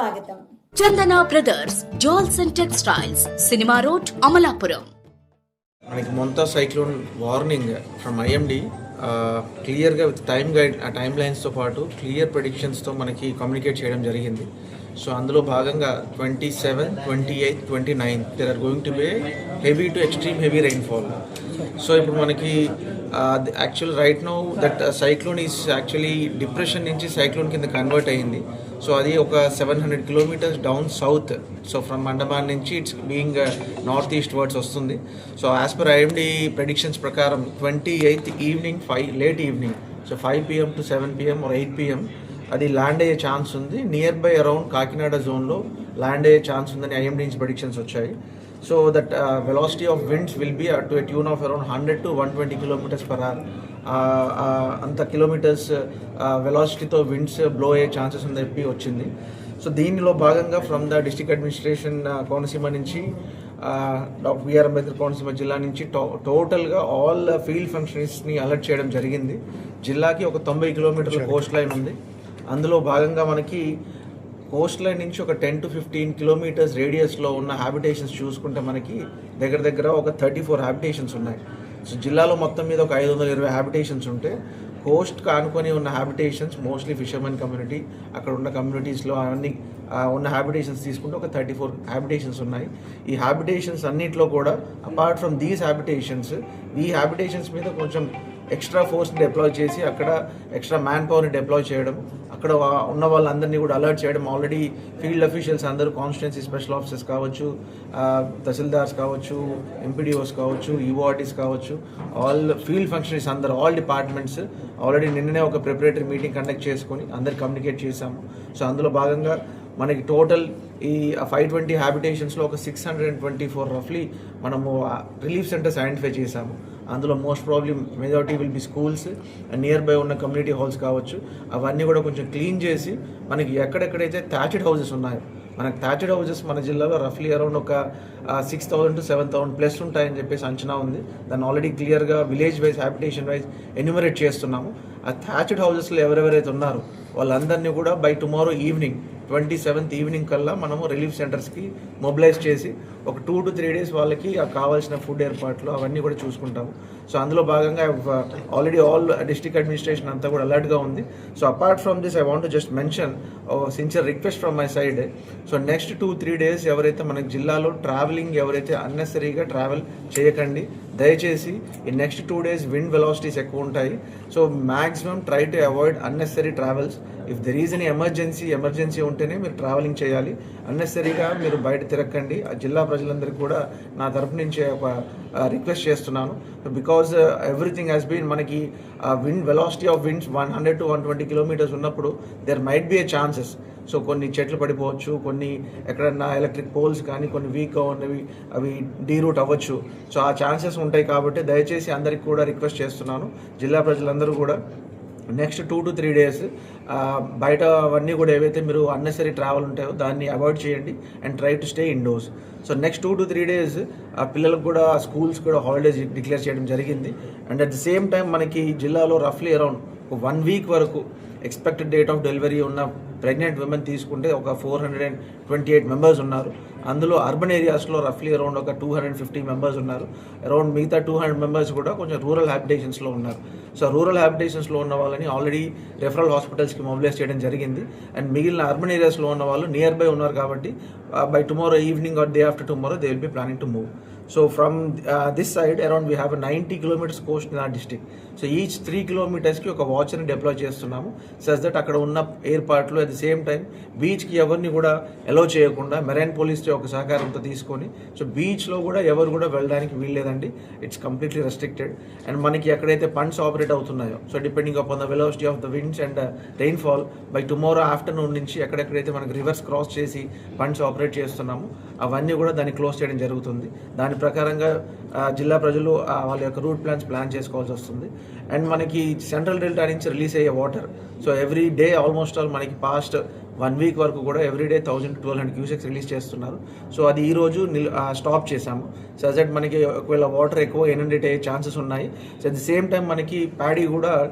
స్వాగతం. Chandana brothers jewels and textiles cinema road Amalapuram. మనకి Montha cyclone warning from IMD క్లియర్గా with time guide ఆ time లైన్స్తో పాటు క్లియర్ ప్రెడిక్షన్స్తో మనకి కమ్యూనికేట్ చేయడం జరిగింది. సో అందులో భాగంగా twenty seven twenty eighth twenty nine there are going to be heavy to extreme heavy rainfall so ఇప్పుడు మనకి actual right now that cyclone is actually depression నుంచి సైక్లోన్ కింద కన్వర్ట్ అయ్యింది సో అది ఒక seven hundred kilometres down south so from Andaman నుంచి it's being north east wards వస్తుంది. So as per IMD predictions ప్రకారం twenty eighth evening five late evening so five PM to seven PM or eight PM అది land అయ్యే chance ఉంది. Near by around Kakinada జోన్లో land అయ్యే chance ఉందని IMD నుంచి predictions వచ్చాయి. So that velocity of winds will be to a tune of around hundred to one twenty kilometres per hour అంత kilometres వెలాసిటీతో విండ్స్ బ్లో అయ్యే ఛాన్సెస్ ఉందని చెప్పి వచ్చింది. సో దీనిలో భాగంగా from the district administration Konaseema నుంచి డాక్టర్ బిఆర్ అంబేద్కర్ కోనసీమ జిల్లా నుంచి టో టోటల్గా ఆల్ ఫీల్డ్ ఫంక్షనరీస్ని అలర్ట్ చేయడం జరిగింది. జిల్లాకి ఒక తొంభై కిలోమీటర్ల కోస్ట్ లైన్ ఉంది. అందులో భాగంగా మనకి కోస్ట్ లైన్ నుంచి ఒక టెన్ టు ఫిఫ్టీన్ కిలోమీటర్స్ రేడియస్లో ఉన్న హ్యాబిటేషన్స్ చూసుకుంటే మనకి దగ్గర దగ్గర ఒక థర్టీ ఫోర్ హ్యాబిటేషన్స్ ఉన్నాయి. సో జిల్లాలో మొత్తం మీద ఒక ఐదు వందల ఇరవై హ్యాబిటేషన్స్ ఉంటే కోస్ట్ కానుకొని ఉన్న హ్యాబిటేషన్స్ మోస్ట్లీ ఫిషర్మెన్ కమ్యూనిటీ అక్కడ ఉన్న కమ్యూనిటీస్లో అవన్నీ ఉన్న హ్యాబిటేషన్స్ తీసుకుంటే ఒక థర్టీ ఫోర్ హ్యాబిటేషన్స్ ఉన్నాయి. ఈ హ్యాబిటేషన్స్ అన్నిట్లో కూడా అపార్ట్ ఫ్రమ్ దీస్ హ్యాబిటేషన్స్ ఈ హ్యాబిటేషన్స్ మీద కొంచెం ఎక్స్ట్రా ఫోర్స్ని డిప్లాయ్ చేసి అక్కడ ఎక్స్ట్రా మ్యాన్ పవర్ని డిప్లాయ్ చేయడం. అక్కడ వా- ఉన్న వాళ్ళందరినీ కూడా అలర్ట్ చేయడం. ఆల్రెడీ ఫీల్డ్ అఫీషియల్స్ అందరూ కాన్స్టిట్యున్సీ స్పెషల్ ఆఫీసర్స్ కావచ్చు తహసీల్దార్స్ కావచ్చు ఎంపీడీఓస్ కావచ్చు ఈఓఆర్టీస్ కావచ్చు. ఆల్ ఫీల్డ్ ఫంక్షనరీస్ అందరు ఆల్ డిపార్ట్మెంట్స్ ఆల్రెడీ నిన్ననే ఒక ప్రిపరేటరీ మీటింగ్ కండక్ట్ చేసుకొని అందరు కమ్యూనికేట్ చేశాము. సో అందులో భాగంగా మనకి టోటల్ ఈ ఫైవ్ ట్వంటీ హ్యాబిటేషన్స్లో ఒక six hundred and twenty four రఫ్లీ మనము రిలీఫ్ సెంటర్స్ ఐడెంటిఫై చేశాము. అందులో most probably majority will be schools near by ఉన్న కమ్యూనిటీ హాల్స్ కావచ్చు. అవన్నీ కూడా కొంచెం క్లీన్ చేసి మనకి ఎక్కడెక్కడైతే థ్యాచెడ్ హౌసెస్ ఉన్నాయో మనకి థ్యాచెడ్ హౌసెస్ మన జిల్లాలో రఫ్లీ అరౌండ్ ఒక six thousand to seven thousand plus ఉంటాయని చెప్పేసి అంచనా ఉంది. దాన్ని ఆల్రెడీ క్లియర్గా village wise habitation wise enumerate చేస్తున్నాము. ఆ థ్యాచ్డ్ హౌజెస్లో ఎవరెవరైతే ఉన్నారో వాళ్ళందరినీ కూడా by tomorrow evening twenty seventh evening కల్లా మనము రిలీఫ్ సెంటర్స్కి మొబిలైజ్ చేసి ఒక టూ టు త్రీ డేస్ వాళ్ళకి ఆ కావాల్సిన ఫుడ్ ఏర్పాట్లు అవన్నీ కూడా చూసుకుంటాము. సో అందులో భాగంగా ఆల్రెడీ ఆల్ డిస్ట్రిక్ట్ అడ్మినిస్ట్రేషన్ అంతా కూడా అలర్ట్గా ఉంది. So apart from this I want just mention sincere request from my side so next two three days ఎవరైతే మన జిల్లాలో ట్రావెలింగ్ ఎవరైతే అన్నెసరీగా ట్రావెల్ చేయకండి దయచేసి ఈ next two days wind velocities ఎక్కువ ఉంటాయి. So maximum try to avoid unnecessary travels if there is an emergency emergency ఉంటేనే మీరు ట్రావెలింగ్ చేయాలి. అన్నెసరీగా మీరు బయట తిరగకండి. ఆ జిల్లా ప్రజలందరికీ కూడా నా తరపు నుంచి ఒక రిక్వెస్ట్ చేస్తున్నాను. బికాజ్ ఎవ్రీథింగ్ హ్యాస్ బీన్ మనకి wind velocity of winds one hundred to one twenty kilometres ఉన్నప్పుడు there might be a chances so కొన్ని చెట్లు పడిపోవచ్చు కొన్ని ఎక్కడన్నా ఎలక్ట్రిక్ పోల్స్ కానీ కొన్ని వీక్గా ఉన్నవి అవి డీరూట్ అవ్వచ్చు. సో ఆ ఛాన్సెస్ ఉంటాయి కాబట్టి దయచేసి అందరికి కూడా రిక్వెస్ట్ చేస్తున్నాను. జిల్లా ప్రజలందరూ కూడా next two to three days బయట అవన్నీ కూడా ఏవైతే మీరు అన్నెసరీ ట్రావెల్ ఉంటాయో దాన్ని అవాయిడ్ చేయండి and try to stay indoors so next two to three days ఆ పిల్లలకు కూడా స్కూల్స్ కూడా హాలిడేస్ డిక్లేర్ చేయడం జరిగింది. And at the same time మనకి జిల్లాలో రఫ్లీ అరౌండ్ వన్ వీక్ వరకు ఎక్స్పెక్టెడ్ డేట్ ఆఫ్ డెలివరీ ఉన్న ప్రెగ్నెంట్ విమెన్ తీసుకుంటే ఒక four hundred and twenty eight members ఉన్నారు. అందులో అర్బన్ ఏరియాస్లో రఫ్లీ అరౌండ్ ఒక టూ హండ్రెడ్ ఫిఫ్టీ మెంబర్స్ ఉన్నారు. అరౌండ్ మిగతా టూ హండ్రెడ్ మెంబర్స్ కూడా కొంచెం రూరల్ హ్యాబిటేషన్స్లో ఉన్నారు. సో రూరల్ హ్యాబిటేషన్స్లో ఉన్న వాళ్ళని ఆల్రెడీ రెఫరల్ హాస్పిటల్స్కి మొబిలైజ్ చేయడం జరిగింది. అండ్ మిగిలిన అర్బన్ ఏరియాస్లో ఉన్న వాళ్ళు నియర్ బై ఉన్నారు కాబట్టి by tomorrow evening or day after tomorrow they will be planning to move so from this side around we have ninety kilometres coast in our district so each three కిలోమీటర్స్కి ఒక వాచర్ని deploy చేస్తున్నాము. సస్ that అక్కడ ఉన్న ఏర్పాట్లు at the same time బీచ్కి ఎవరిని కూడా అలో చేయకుండా మెరైన్ పోలీస్తో ఒక సహకారంతో తీసుకొని సో బీచ్లో కూడా ఎవరు కూడా వెళ్ళడానికి వీల్లేదండి. ఇట్స్ కంప్లీట్లీ రెస్ట్రిక్టెడ్ అండ్ మనకి ఎక్కడైతే పండ్స్ ఆపరేట్ అవుతున్నాయో so depending upon the velocity of the winds and rainfall by tomorrow afternoon నుంచి ఎక్కడెక్కడైతే మనకి రివర్స్ క్రాస్ చేసి పండ్స్ ఆపరేట్ చేస్తున్నామో అవన్నీ కూడా దాన్ని క్లోజ్ చేయడం జరుగుతుంది. దాని ప్రకారంగా జిల్లా ప్రజలు వాళ్ళ యొక్క రూట్ ప్లాన్స్ ప్లాన్ చేసుకోవాల్సి వస్తుంది. అండ్ మనకి సెంట్రల్ డెల్టా నుంచి రిలీజ్ అయ్యే water so every day almost all మనకి పాస్ట్ వన్ వీక్ వరకు కూడా everyday thousand twelve hundred cusecs release చేస్తున్నారు. సో అది ఈ రోజు నిల్- స్టాప్ చేశాము. సో దట్ మనకి ఒకవేళ వాటర్ ఎక్కువ ఎనండేట్ అయ్యే ఛాన్సెస్ ఉన్నాయి. So at the same time మనకి ప్యాడీ కూడా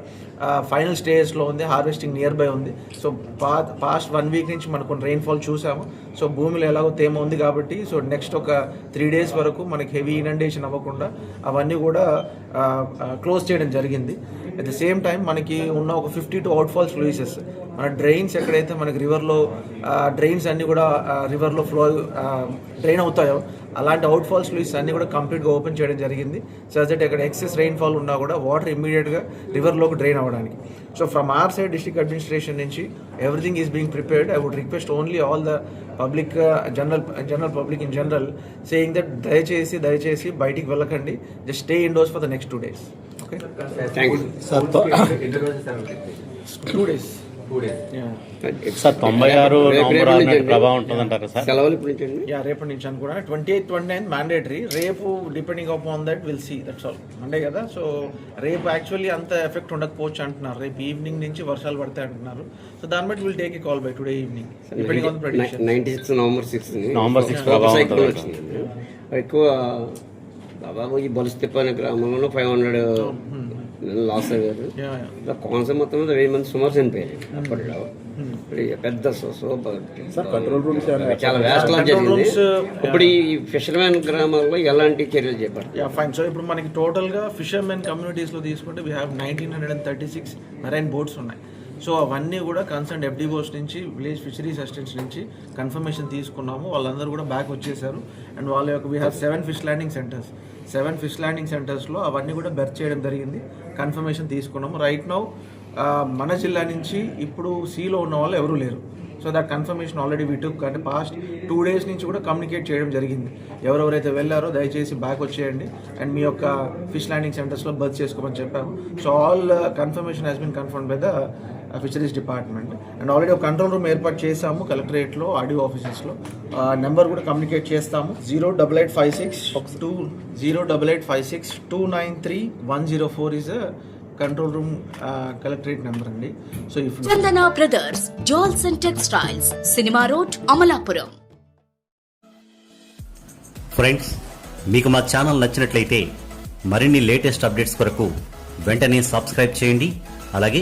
ఫైనల్ స్టేజ్లో ఉంది హార్వెస్టింగ్ నియర్ బై ఉంది. సో పా పాస్ట్ వన్ వీక్ నుంచి మనకు రెయిన్ఫాల్ చూసాము. సో భూమిలో ఎలాగో తేమ ఉంది కాబట్టి సో నెక్స్ట్ ఒక త్రీ డేస్ వరకు మనకి హెవీ ఇనండేషన్ అవ్వకుండా అవన్నీ కూడా క్లోజ్ చేయడం జరిగింది. అట్ ద సేమ్ టైం మనకి ఉన్న ఒక ఫిఫ్టీ టు అవుట్ఫాల్స్ లూయిసెస్ మన డ్రైన్స్ ఎక్కడైతే మనకి రివర్లో డ్రైన్స్ అన్నీ కూడా రివర్లో ఫ్లో డ్రైన్ అవుతాయో అలాంటి అవుట్ఫాల్స్ లూయిస్ అన్నీ కూడా కంప్లీట్గా ఓపెన్ చేయడం జరిగింది. సో దట్ ఎక్కడ ఎక్సెస్ రెయిన్ఫాల్ ఉన్నా కూడా వాటర్ ఇమ్మీడియట్గా రివర్లోకి డ్రైన్ అవ్వడానికి. So from our side district administration నుంచి everything is being prepared I would request only all the public general general public in general saying that దయచేసి దయచేసి బయటికి వెళ్ళకండి. Just stay indoors for the next two days okay. Sir తొ- two days sir తొంభై ఆరు. ప్రభావం ఉంటుందంటారా sir? సెలవులు ఇప్పుడు నుంచి యా రేపటి నుంచి అనుకున్నా twenty eighth twenty nine mandatory రేపు depending upon that will see that's all Monday కదా? సో రేపు యాక్చువల్లీ అంత ఎఫెక్ట్ ఉండకపోవచ్చు అంటున్నారు. రేపు ఈవినింగ్ నుంచి వర్షాలు పడతాయి అంటున్నారు. సో దాన్ని బట్టి will take a call by today evening depending on ninety six November six November ప్రభావం. వచ్చిందండి. ఎక్కువ దాదాపు ఈ బొలిస్తిప్ప అనే గ్రామంలో ఫైవ్ హండ్రెడ్ లాస్ అయ్యారు. యా యా ఇలా కోనసీమ మొత్తం మీద వెయ్యి మంది సుమారు చనిపోయారు అప్పట్లో. ఇప్పుడు ఈ పెద్ద సో- సో కంట్రోల్ రూమ్స్ చాలా వేస్ట్ Control జరిగింది. ఇప్పుడు ఈ ఫిషర్మెన్ గ్రామాల్లో ఎలాంటి చర్యలు చేపడతారు? యా ఫైన్ సో ఇప్పుడు మనకి టోటల్గా ఫిషర్మెన్ కమ్యూనిటీస్లో తీసుకుంటే we have nineteen hundred and thirty six marine boats ఉన్నాయి. సో అవన్నీ కూడా కన్సర్న్ ఎఫ్డిఓస్ నుంచి విలేజ్ ఫిషరీస్ అసిస్టెంట్స్ నుంచి కన్ఫర్మేషన్ తీసుకున్నాము. వాళ్ళందరూ కూడా బ్యాక్ వచ్చేసారు. అండ్ వాళ్ళ యొక్క we have seven fish landing centres seven fish landing సెంటర్స్లో అవన్నీ కూడా బెర్త్ చేయడం జరిగింది. కన్ఫర్మేషన్ తీసుకున్నాము. రైట్ నౌ మన జిల్లా నుంచి ఇప్పుడు సీలో ఉన్న వాళ్ళు ఎవరూ లేరు. So that confirmation already we took అంటే పాస్ట్ టూ డేస్ నుంచి కూడా కమ్యూనికేట్ చేయడం జరిగింది. ఎవరెవరైతే వెళ్ళారో దయచేసి బ్యాక్ వచ్చేయండి. అండ్ మీ యొక్క ఫిష్ ల్యాండింగ్ సెంటర్స్లో బర్త్ చేసుకోమని చెప్పాము. So all confirmation has been confirm by the fisheries department and already ఒక కంట్రోల్ రూమ్ ఏర్పాటు చేసాము కలెక్టరేట్లో ఆడియో ఆఫీసెస్లో. నెంబర్ కూడా కమ్యూనికేట్ చేస్తాము. Zero double eight five six two zero double eight five six two nine three one zero four is control room collectorate number అండి. So if Chandana brothers jewels and textiles cinema road Amalapuram. Friends మీకు మా channel నచ్చినట్లయితే మరిన్ని latest updates కొరకు వెంటనే subscribe చేయండి. అలాగే